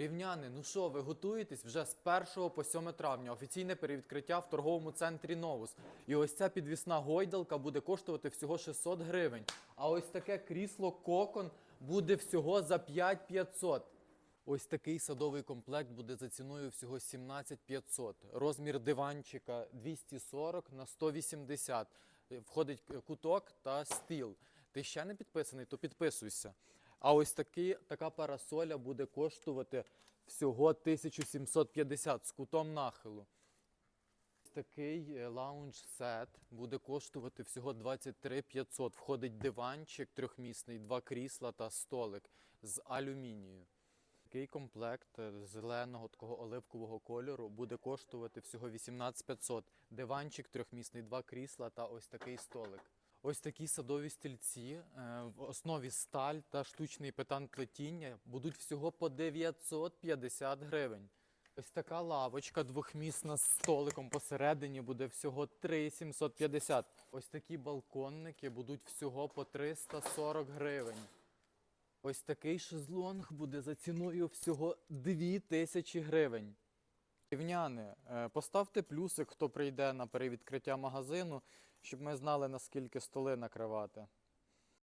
Рівняни, ну що, ви готуєтесь вже з 1 по 7 травня. Офіційне перевідкриття в торговому центрі Новус. І ось ця підвісна гойдалка буде коштувати всього 600 гривень. А ось таке крісло кокон буде всього за 5500. Ось такий садовий комплект буде за ціною всього 17500. Розмір диванчика 240 на 180. Входить куток та стіл. Ти ще не підписаний, то підписуйся. А ось такі, така парасоля буде коштувати всього 1750 з кутом нахилу. Такий е, лаунж-сет буде коштувати всього 23 500. Входить диванчик трьохмісний, два крісла та столик з алюмінію. Такий комплект е, зеленого такого оливкового кольору буде коштувати всього 18 500. Диванчик трьохмісний, два крісла та ось такий столик. Ось такі садові стільці е, в основі сталь та штучний петан плетіння будуть всього по 950 гривень. Ось така лавочка двохмісна з столиком посередині буде всього 3,750. Ось такі балконники будуть всього по 340 гривень. Ось такий шезлонг буде за ціною всього 2000 гривень. Рівняни, е, поставте плюсик, хто прийде на перевідкриття магазину, щоб ми знали, наскільки столи накривати.